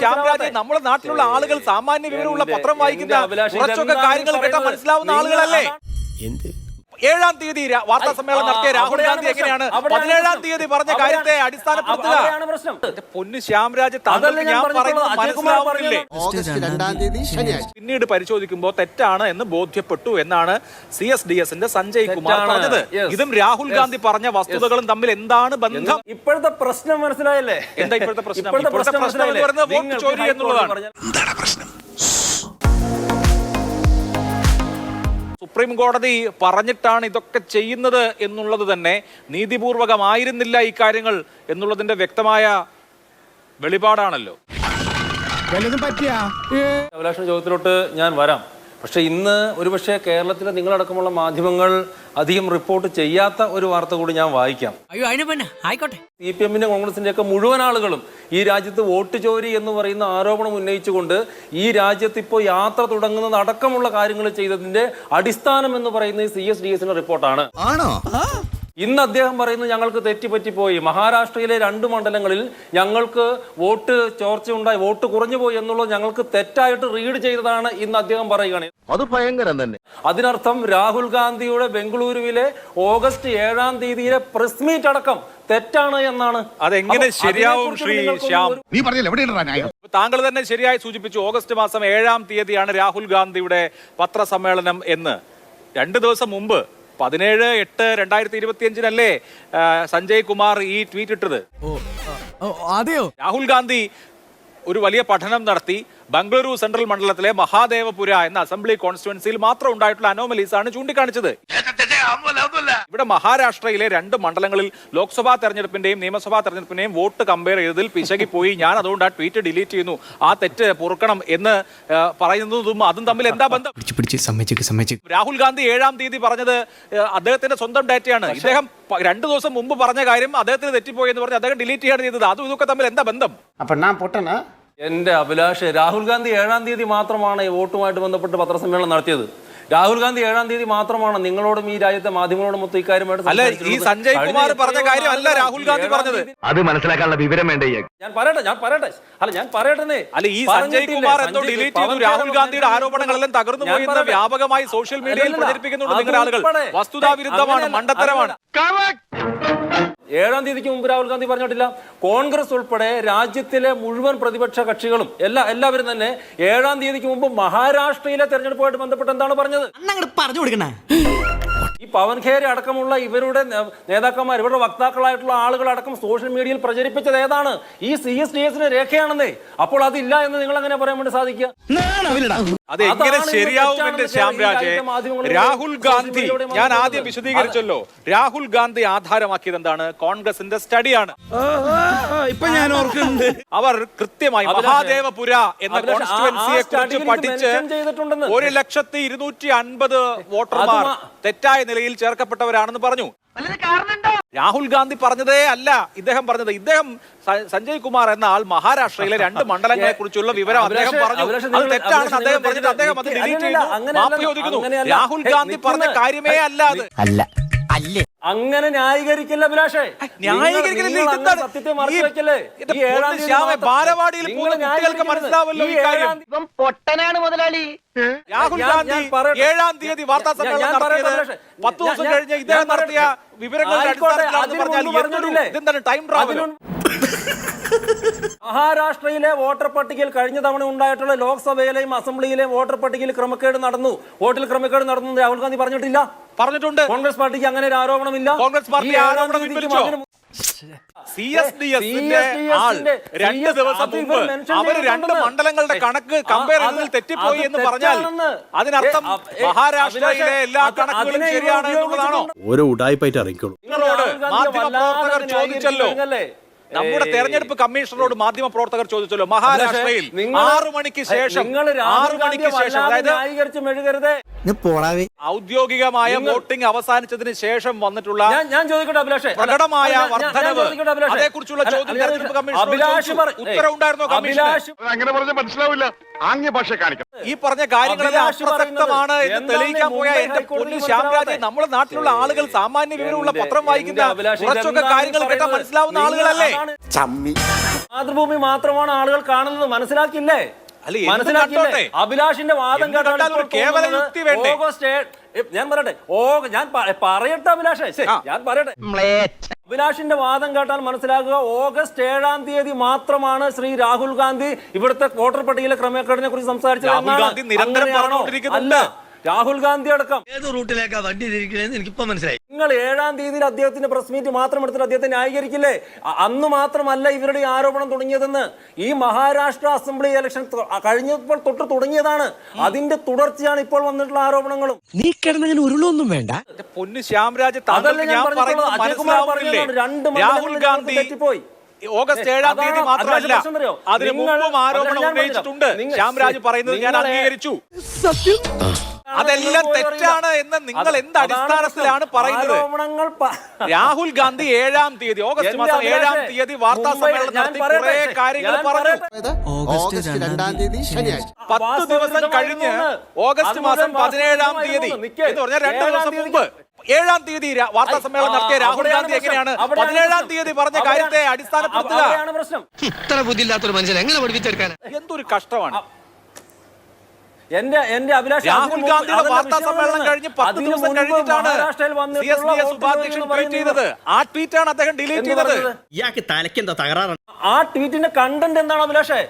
ശ്യാംരാജെ നമ്മുടെ നാട്ടിലുള്ള ആളുകൾ സാമാന്യ വിവരമുള്ള പത്രം വായിക്കുന്ന കുറച്ചൊക്കെ കാര്യങ്ങൾ കേട്ടാൽ മനസ്സിലാവുന്ന ആളുകളല്ലേ? ഏഴാം തീയതി വാർത്താ സമ്മേളനം നടത്തിയ രാഹുൽ ഗാന്ധി എങ്ങനെയാണ്? പതിനേഴാം തീയതി പറഞ്ഞ കാര്യത്തെ അടിസ്ഥാനപ്പെടുത്തുക അവിടെയാണ് പ്രശ്നം. പൊന്നു ശ്യാംരാജ് താങ്കൾ ഞാൻ പറയുന്നത് മനസ്സിലാവുന്നില്ലേ? പിന്നീട് പരിശോധിക്കുമ്പോൾ തെറ്റാണ് എന്ന് ബോധ്യപ്പെട്ടു എന്നാണ് സി എസ് ഡി എസിന്റെ സഞ്ജയ് കുമാർ പറഞ്ഞത്. ഇതും രാഹുൽ ഗാന്ധി പറഞ്ഞ വസ്തുതകളും തമ്മിൽ എന്താണ് ബന്ധം? ഇപ്പോഴത്തെ പ്രശ്നം മനസ്സിലായല്ലേ? എന്താ ഇപ്പോഴത്തെ പ്രശ്നം? ഇപ്പോഴത്തെ പ്രശ്നം പ്രശ്നം എന്ന് പറയുന്നത് വോട്ട് ചോരി എന്നുള്ളതാണ് എന്നുള്ളതാണ്. പറഞ്ഞ- സുപ്രീം കോടതി പറഞ്ഞിട്ടാണ് ഇതൊക്കെ ചെയ്യുന്നത് എന്നുള്ളത് തന്നെ നീതിപൂർവകമായിരുന്നില്ല ഈ കാര്യങ്ങൾ എന്നുള്ളതിന്റെ വ്യക്തമായ വെളിപാടാണല്ലോ. ചോദ്യത്തിലോട്ട് ഞാൻ വരാം. പക്ഷെ ഇന്ന് ഒരുപക്ഷെ കേരളത്തിലെ നിങ്ങളടക്കമുള്ള മാധ്യമങ്ങൾ അധികം റിപ്പോർട്ട് ചെയ്യാത്ത ഒരു വാർത്ത കൂടി ഞാൻ വായിക്കാം. അയ്യോ അതിന് പിന്നെ ആയിക്കോട്ടെ. സി പി എമ്മിന്റെ കോൺഗ്രസിന്റെ ഒക്കെ മുഴുവൻ ആളുകളും ഈ രാജ്യത്ത് വോട്ട് ചോരി എന്ന് പറയുന്ന ആരോപണം ഉന്നയിച്ചുകൊണ്ട് ഈ രാജ്യത്ത് ഇപ്പോൾ യാത്ര തുടങ്ങുന്നത് അടക്കമുള്ള കാര്യങ്ങൾ ചെയ്തതിന്റെ അടിസ്ഥാനം എന്ന് പറയുന്നത് സി എസ് ഡി എസിന്റെ റിപ്പോർട്ടാണ്. ആണോ? ഇന്ന് അദ്ദേഹം പറയുന്നത് ഞങ്ങൾക്ക് തെറ്റിപ്പറ്റിപ്പോയി മഹാരാഷ്ട്രയിലെ രണ്ട് മണ്ഡലങ്ങളിൽ ഞങ്ങൾക്ക് വോട്ട് ചോർച്ചയുണ്ടായി വോട്ട് കുറഞ്ഞു പോയി എന്നുള്ളത് ഞങ്ങൾക്ക് തെറ്റായിട്ട് റീഡ് ചെയ്തതാണ് ഇന്ന് അദ്ദേഹം പറയുകയാണ്. അത് ഭയങ്കരം തന്നെ. അതിനർത്ഥം രാഹുൽ ഗാന്ധിയുടെ ബംഗളൂരുവിലെ ഓഗസ്റ്റ് ഏഴാം തീയതിയിലെ പ്രസ് മീറ്റ് അടക്കം തെറ്റാണ് എന്നാണ്. അതെങ്ങനെ ശരിയാവും ശ്രീ ശ്യാം? നീ പറഞ്ഞില്ല? താങ്കൾ തന്നെ ശരിയായി സൂചിപ്പിച്ചു. ഓഗസ്റ്റ് മാസം ഏഴാം തീയതിയാണ് രാഹുൽ ഗാന്ധിയുടെ പത്രസമ്മേളനം എന്ന്. രണ്ട് ദിവസം മുമ്പ് പതിനേഴ് എട്ട് രണ്ടായിരത്തി ഇരുപത്തിയഞ്ചിനല്ലേ അഞ്ചിനല്ലേ സഞ്ജയ് കുമാർ ഈ ട്വീറ്റ് ഇട്ടത്. അതെയോ? രാഹുൽ ഗാന്ധി ഒരു വലിയ പഠനം നടത്തി ബംഗളൂരു സെൻട്രൽ മണ്ഡലത്തിലെ മഹാദേവപുര എന്ന അസംബ്ലി കോൺസ്റ്റിറ്റുവൻസിയിൽ മാത്രം ഉണ്ടായിട്ടുള്ള അനോമലീസ് ആണ് ചൂണ്ടിക്കാണിച്ചത്. ഇവിടെ മഹാരാഷ്ട്രയിലെ രണ്ട് മണ്ഡലങ്ങളിൽ ലോക്സഭാ തെരഞ്ഞെടുപ്പിന്റെയും നിയമസഭാ തെരഞ്ഞെടുപ്പിന്റെയും വോട്ട് കമ്പയർ ചെയ്തതിൽ പിശകി പോയി. ഞാൻ അതുകൊണ്ട് ആ ട്വീറ്റ് ഡിലീറ്റ് ചെയ്യുന്നു. ആ തെറ്റ് പൊറുക്കണം എന്ന് പറയുന്നതും അതും തമ്മിൽ എന്താ ബന്ധം? രാഹുൽ ഗാന്ധി ഏഴാം തീയതി പറഞ്ഞത് അദ്ദേഹത്തിന്റെ സ്വന്തം ഡാറ്റയാണ്. ഇദ്ദേഹം രണ്ടു ദിവസം മുമ്പ് പറഞ്ഞ കാര്യം അദ്ദേഹത്തിന് തെറ്റിപ്പോയി എന്ന് പറഞ്ഞ് അദ്ദേഹം ഡിലീറ്റ് ചെയ്യാണ് ചെയ്തത്. അതും ഇതൊക്കെ തമ്മിൽ എന്താ ബന്ധം? അപ്പൊ ഞാൻ പൊട്ടനാ? എന്റെ അഭിലാഷ് രാഹുൽ ഗാന്ധി ഏഴാം തീയതി മാത്രമാണ് ഈ വോട്ടുമായിട്ട് ബന്ധപ്പെട്ട് പത്രസമ്മേളനം നടത്തിയത്. രാഹുൽ ഗാന്ധി ഏഴാം തീയതി മാത്രമാണ് നിങ്ങളോടും ഈ രാജ്യത്തെ മാധ്യമങ്ങളോടും മൊത്തം ഇക്കാര്യമായിട്ട് അല്ല, ഈ സഞ്ജയ് കുമാർ പറഞ്ഞ കാര്യമല്ല രാഹുൽ ഗാന്ധി പറഞ്ഞത്. അത് മനസ്സിലാക്കാനുള്ള വിവരം വേണ്ട ഞാൻ പറയട്ടെ ഞാൻ പറയട്ടെ. അല്ല ഞാൻ പറയട്ടെ അല്ല ഈ സഞ്ജയ് കുമാർ എന്തോ ഡിലീറ്റ് ചെയ്തു രാഹുൽ ഗാന്ധിയുടെ ആരോപണങ്ങളെല്ലാം തകർന്നു പോയി വ്യാപകമായി സോഷ്യൽ മീഡിയയിൽ പ്രചരിപ്പിക്കുന്നുണ്ട് നിങ്ങളുടെ ആളുകൾ. വസ്തുതാ വിരുദ്ധമാണ് മണ്ടത്തരമാണ്. ഏഴാം തീയതിക്ക് മുമ്പ് രാഹുൽ ഗാന്ധി പറഞ്ഞിട്ടില്ല. കോൺഗ്രസ് ഉൾപ്പെടെ രാജ്യത്തിലെ മുഴുവൻ പ്രതിപക്ഷ കക്ഷികളും എല്ലാ എല്ലാവരും തന്നെ ഏഴാം തീയതിക്ക് മുമ്പ് മഹാരാഷ്ട്രയിലെ തെരഞ്ഞെടുപ്പുമായിട്ട് ബന്ധപ്പെട്ട് എന്താണ് പറഞ്ഞത്? പറഞ്ഞു കൊടുക്കണേ. ഈ പവൻ ഖേര അടക്കമുള്ള ഇവരുടെ നേതാക്കന്മാർ ഇവരുടെ വക്താക്കളായിട്ടുള്ള ആളുകൾ അടക്കം സോഷ്യൽ മീഡിയയിൽ പ്രചരിപ്പിച്ചത് ഏതാണ്? ഈ സി എസ് ഡി എസിന്റെ രേഖയാണെന്നേ. അപ്പോൾ അതില്ല എന്ന് നിങ്ങൾ അങ്ങനെ പറയാൻ വേണ്ടി സാധിക്കുക? അത് എങ്ങനെ ശ്യാംരാജെ രാഹുൽ ഗാന്ധി ഞാൻ ആദ്യം വിശദീകരിച്ചല്ലോ. രാഹുൽ ഗാന്ധി ആധാരമാക്കിയത് എന്താണ്? കോൺഗ്രസിന്റെ സ്റ്റഡിയാണ്. ഇപ്പൊ ഞാൻ ഓർക്കുന്നുണ്ട്. അവർ കൃത്യമായി മഹാദേവപുര എന്ന അഭിലാഷേ, കോൺസ്റ്റിറ്റുവൻസിയെ കുറിച്ച് പഠിച്ച്. ഒരു ലക്ഷത്തി ഇരുന്നൂറ്റി അൻപത് വോട്ടർമാർ തെറ്റായ നിലയിൽ ചേർക്കപ്പെട്ടവരാണെന്ന് പറഞ്ഞു. രാഹുൽ ഗാന്ധി പറഞ്ഞതേ അല്ല. ഇദ്ദേഹം പറഞ്ഞത് ഇദ്ദേഹം സഞ്ജയ് കുമാർ എന്ന ആൾ മഹാരാഷ്ട്രയിലെ രണ്ട് മണ്ഡലങ്ങളെ കുറിച്ചുള്ള വിവരം അദ്ദേഹം പറഞ്ഞു. അത് തെറ്റാണെന്ന് അദ്ദേഹം പറഞ്ഞിട്ട് അദ്ദേഹം അത് ഡിലീറ്റ് ചെയ്തു. മാപ്പ് ചോദിക്കുന്നു. രാഹുൽ ഗാന്ധി പറഞ്ഞ കാര്യമേ അല്ല അത്. അല്ല. അല്ലേ. അങ്ങനെ ന്യായീകരിക്കില്ല അഭിലാഷേ. പൊട്ടനാണ് മുതലാളി. രാഹുൽ ഗാന്ധി ഏഴാം തീയതി വാർത്താ സമ്മേളനം നടത്തിയത് പത്ത് ദിവസം കഴിഞ്ഞ് ഇദ്ദേഹം നടത്തിയ വിവരങ്ങൾ വിവരങ്ങളുടെ അടിസ്ഥാനത്തിലാണെന്ന് പറഞ്ഞാൽ മുമ്പ് ഇതെന്താണ് ടൈം ട്രാവൽ മഹാരാഷ്ട്രയിലെ വോട്ടർ പട്ടികയിൽ കഴിഞ്ഞ തവണ ഉണ്ടായിട്ടുള്ള ലോക്സഭയിലെയും അസംബ്ലിയിലെയും വോട്ടർ പട്ടികയിൽ ക്രമക്കേട് നടന്നു. വോട്ടിൽ ക്രമക്കേട് നടന്നു എന്ന് രാഹുൽ ഗാന്ധി പറഞ്ഞിട്ടില്ല. പറഞ്ഞിട്ടുണ്ട്. കോൺഗ്രസ് പാർട്ടിക്ക് അങ്ങനെ ഒരു ആരോപണമില്ല. കോൺഗ്രസ് പാർട്ടി ആരോപണം പിൻവലിച്ചോ? സി എസ് ഡി എസിന്റെ ആൾ രണ്ട് ദിവസം മുമ്പ് അവർ അവർ രണ്ട് മണ്ഡലങ്ങളുടെ കണക്ക് കമ്പയർ ചെയ്തതിൽ തെറ്റിപ്പോയി എന്ന് പറഞ്ഞാൽ അതിനർത്ഥം മഹാരാഷ്ട്രയിലെ എല്ലാ കണക്കുകളും ശരിയാണ് എന്നുള്ളതാണോ. ഓരോ ഉടായ്പായിട്ട് അറിയിക്കുള്ളൂ നിങ്ങളോട് മാധ്യമ പ്രവർത്തകർ ചോദിച്ചല്ലോ? നമ്മുടെ. തെരഞ്ഞെടുപ്പ് കമ്മീഷണറോട് മാധ്യമ പ്രവർത്തകർ ചോദിച്ചല്ലോ മഹാരാഷ്ട്രയിൽ ആറു മണിക്ക് ശേഷം നിങ്ങൾ ആറു മണിക്ക് ശേഷം അതായത് ഔദ്യോഗികമായ വോട്ടിംഗ് അവസാനിച്ചതിന് ശേഷം വന്നിട്ടുള്ള ഞാൻ ഞാൻ ചോദിക്കട്ടെ അഭിലാഷേ പ്രകടമായ വർധനവ് അതേക്കുറിച്ചുള്ള ചോദ്യം തെരഞ്ഞെടുപ്പ് ചോദിച്ചു. ഉത്തരവുണ്ടായിരുന്നോ? അഭിലാഷ് അങ്ങനെ പറഞ്ഞ മനസ്സിലാവില്ല ആംഗ്യ ഭാഷ കാണിക്കണം ഈ പറഞ്ഞ കാര്യങ്ങളെല്ലാം അപ്രസക്തമാണ് എന്ന് തെളിയിക്കാൻ പോയ എന്റെ പൊന്നു ശ്യാംരാജെ നമ്മുടെ നാട്ടിലുള്ള ആളുകൾ സാമാന്യ വിവരമുള്ള പത്രം വായിക്കുന്ന കുറച്ചൊക്കെ കാര്യങ്ങൾ കേട്ടാൽ മനസ്സിലാവുന്ന ആളുകളല്ലേ? ചമ്മി. മാതൃഭൂമി മാത്രമാണ് ആളുകൾ കാണുന്നത് മനസ്സിലാക്കില്ലേ മനസ്സിലാക്കില്ലേ അഭിലാഷിന്റെ വാദം ഇപ്പോൾ കേവല യുക്തി വേണ്ടേ? ഓഗസ്റ്റ് ഞാൻ പറയട്ടെ ഓ ഞാൻ പറയട്ടെ അഭിലാഷേ. ഞാൻ പറയട്ടെ. അഭിലാഷിന്റെ വാദം കേട്ടാൽ മനസ്സിലാക്കുക ഓഗസ്റ്റ് ഏഴാം തീയതി മാത്രമാണ് ശ്രീ രാഹുൽ ഗാന്ധി ഇവിടുത്തെ വോട്ടർ പട്ടികയിലെ ക്രമക്കേടിനെ കുറിച്ച് സംസാരിച്ചത്? അല്ല. രാഹുൽ ഗാന്ധി അടക്കം. ഏത് റൂട്ടിലേക്കാ വണ്ടി തിരിക്കണേന്ന് എനിക്കിപ്പോ മനസ്സിലായി. നിങ്ങൾ ഏഴാം തീയതിയിൽ അദ്ദേഹത്തിന്റെ പ്രസ് മീറ്റ് മാത്രം എടുത്തിട്ട് അദ്ദേഹത്തെ ന്യായീകരിക്കില്ലേ? അന്ന് മാത്രമല്ല ഇവരുടെ ആരോപണം തുടങ്ങിയതെന്ന്. ഈ മഹാരാഷ്ട്ര അസംബ്ലി ഇലക്ഷൻ കഴിഞ്ഞപ്പോൾ തൊട്ട് തുടങ്ങിയതാണ്. അതിന്റെ തുടർച്ചയാണ് ഇപ്പോൾ വന്നിട്ടുള്ള ആരോപണങ്ങളും. നീ കിടന്നങ്ങനെ ഉരുളൊന്നും വേണ്ട. പൊന്നു ശ്യാംരാജ് രണ്ട് രാഹുൽ ഗാന്ധി തെറ്റിപ്പോയി. ഓഗസ്റ്റ് ഏഴാം തീയതി മാത്രമല്ല അതിന് മുമ്പും ആരോപണം ഉന്നയിച്ചിട്ടുണ്ട്. ശ്യാംരാജ് പറയുന്നത് ഞാൻ അംഗീകരിച്ചു. അതാണ് അതെല്ലാം തെറ്റാണ് എന്ന് നിങ്ങൾ എന്ത് അടിസ്ഥാനത്തിലാണ് പറയുന്നത്? രാഹുൽ ഗാന്ധി ഏഴാം തീയതി ഓഗസ്റ്റ് മാസം ഏഴാം തീയതി വാർത്താ സമ്മേളനത്തിൽ സമ്മേളനം നടത്തി കുറെ കാര്യങ്ങൾ പറഞ്ഞു. ഓഗസ്റ്റ് രണ്ടാം തീയതി ശനിയാഴ്ച. പത്ത് ദിവസം കഴിഞ്ഞ് ഓഗസ്റ്റ് മാസം പതിനേഴാം തീയതി. എന്ന് പറഞ്ഞാൽ രണ്ടു ദിവസം മുമ്പ്. ഏഴാം തീയതി വാർത്താ സമ്മേളനം നടത്തിയ രാഹുൽ ഗാന്ധി എങ്ങനെയാണ്? പതിനേഴാം. തീയതി പറഞ്ഞ കാര്യത്തെ അടിസ്ഥാനപ്പെടുത്തുക. ഇത്ര ബുദ്ധിയില്ലാത്തൊരു മനുഷ്യൻ എങ്ങനെ പഠിപ്പിച്ചെടുക്കാൻ എന്തൊരു കഷ്ടമാണ്. എന്റെ എന്റെ അഭിലാഷ് രാഹുൽ ഗാന്ധിയുടെ വാർത്താ സമ്മേളനം കഴിഞ്ഞ് പത്ത് ദിവസം കഴിഞ്ഞിട്ടാണ് മഹാരാഷ്ട്രയിൽ സി എസ് ഡി എസ് ഉപാധ്യക്ഷൻ ട്വീറ്റ് ചെയ്തത്. ആ ട്വീറ്റാണ് അദ്ദേഹം ഡിലീറ്റ് ചെയ്തത്? ഇയാൾക്ക് തലയ്ക്ക് എന്താ തകരാറാണ് ആ ട്വീറ്റിന്റെ കണ്ടന്റ് എന്താണ് അഭിലാഷേ?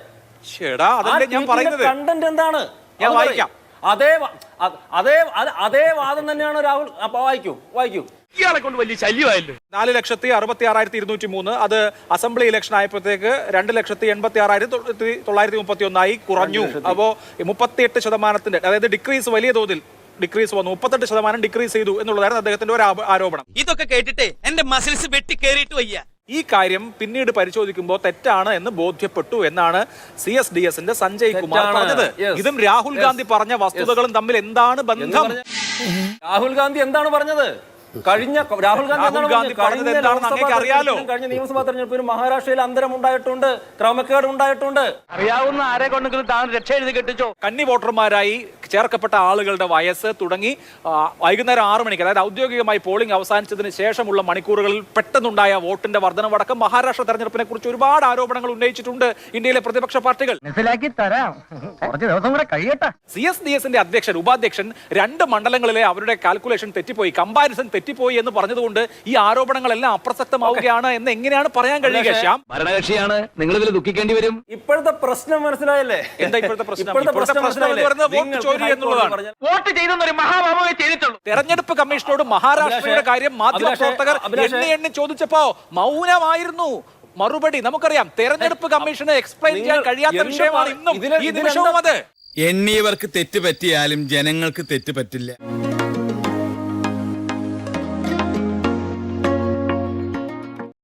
ചേടാ അതല്ലേ ഞാൻ പറയുന്നത്. കണ്ടന്റ് എന്താണ്? ഞാൻ വായിക്കാം. അതേ അതേ അതേ വാദം തന്നെയാണ് രാഹുൽ അപ്പൊ വായിക്കൂ വായിക്കൂ. ഇയാളെ കൊണ്ട് വലിയ ശല്യമായല്ലോ. നാല് ലക്ഷത്തി അറുപത്തി ആറായിരത്തി ഇരുന്നൂറ്റി മൂന്ന്. അത് അസംബ്ലി ഇലക്ഷൻ ആയപ്പോഴത്തേക്ക് രണ്ട് ലക്ഷത്തി എൺപത്തി ആറായിരത്തി തൊള്ളായിരത്തി തൊള്ളായിരത്തി മുപ്പത്തി ഒന്നായി കുറഞ്ഞു. അപ്പോ മുപ്പത്തിയെട്ട് ശതമാനത്തിന്റെ അതായത് ഡിക്രീസ് വലിയ തോതിൽ ഡിക്രീസ് വന്നു. മുപ്പത്തെട്ട് ശതമാനം ഡിക്രീസ് ചെയ്തു എന്നുള്ളതായിരുന്നു അദ്ദേഹത്തിന്റെ ഒരു ആരോപണം. ഇതൊക്കെ കേട്ടിട്ട് എന്റെ മസിൽസ് വെട്ടി കയറിയിട്ട് വയ്യ. ഈ കാര്യം പിന്നീട് പരിശോധിക്കുമ്പോൾ തെറ്റാണ് എന്ന് ബോധ്യപ്പെട്ടു എന്നാണ് സി എസ് ഡി എസിന്റെ സഞ്ജയ് കുമാർ പറഞ്ഞത്. ഇതും രാഹുൽ ഗാന്ധി പറഞ്ഞ വസ്തുതകളും തമ്മിൽ എന്താണ് ബന്ധം? രാഹുൽ ഗാന്ധി എന്താണ് പറഞ്ഞത്? കഴിഞ്ഞ രാഹുൽ ഗാന്ധി കഴിഞ്ഞ ലോക്സഭാ അറിയാലോ. കഴിഞ്ഞ നിയമസഭാ തെരഞ്ഞെടുപ്പിലും മഹാരാഷ്ട്രയിൽ അന്തരം ഉണ്ടായിട്ടുണ്ട് ക്രമക്കേട് ഉണ്ടായിട്ടുണ്ട്. അറിയാവുന്ന ആരെ കൊണ്ടെങ്കിലും താൻ രക്ഷ എഴുതി കെട്ടിച്ചോ? കന്നി വോട്ടർമാരായി ചേർക്കപ്പെട്ട ആളുകളുടെ വയസ്സ് തുടങ്ങി വൈകുന്നേരം ആറു മണിക്ക് അതായത് ഔദ്യോഗികമായി പോളിംഗ് അവസാനിച്ചതിന് ശേഷമുള്ള മണിക്കൂറുകളിൽ പെട്ടെന്നുണ്ടായ വോട്ടിന്റെ വർധനവടക്കം മഹാരാഷ്ട്ര തെരഞ്ഞെടുപ്പിനെ കുറിച്ച് ഒരുപാട് ആരോപണങ്ങൾ ഉന്നയിച്ചിട്ടുണ്ട് ഇന്ത്യയിലെ പ്രതിപക്ഷ പാർട്ടികൾ. മനസ്സിലാക്കി തരാം. കുറച്ച് ദിവസം കൂടെ കഴിയട്ടെ. സി എസ് ഡി എസിന്റെ അധ്യക്ഷൻ ഉപാധ്യക്ഷൻ രണ്ട് മണ്ഡലങ്ങളിലെ അവരുടെ കാൽക്കുലേഷൻ തെറ്റിപ്പോയി കമ്പാരിസൺ തെറ്റിപ്പോയി എന്ന് പറഞ്ഞതുകൊണ്ട് ഈ ആരോപണങ്ങളെല്ലാം അപ്രസക്തമാവുകയാണ് എന്ന് എങ്ങനെയാണ് പറയാൻ കഴിയുക ശ്യാം? ഭരണകക്ഷിയാണ്. നിങ്ങൾ ഇതിൽ ദുഃഖിക്കേണ്ടി വരും. ഇപ്പോഴത്തെ പ്രശ്നം മനസ്സിലായല്ലേ? എന്താ ഇപ്പോഴത്തെ പ്രശ്നം? ഇപ്പോഴത്തെ പ്രശ്നം മനസ്സിലായില്ലേ? ഹൈക്കോടതി എന്നുള്ളതാണ്. വോട്ട് ചെയ്തെന്നൊരു മഹാഭാവമേ ചെയ്തിട്ടുള്ളൂ. തെരഞ്ഞെടുപ്പ് കമ്മീഷനോട് മഹാരാഷ്ട്രയുടെ കാര്യം മാധ്യമപ്രവർത്തകർ പ്രവർത്തകർ എണ്ണി എണ്ണി ചോദിച്ചപ്പോ മൗനമായിരുന്നു. മറുപടി നമുക്കറിയാം തെരഞ്ഞെടുപ്പ് കമ്മീഷന് എക്സ്പ്ലെയിൻ ചെയ്യാൻ കഴിയാത്ത വിഷയമാണ് ഇന്നും. ഈ നിമിഷവും അത്. എണ്ണിയവർക്ക് തെറ്റ് പറ്റിയാലും ജനങ്ങൾക്ക് തെറ്റ് പറ്റില്ല.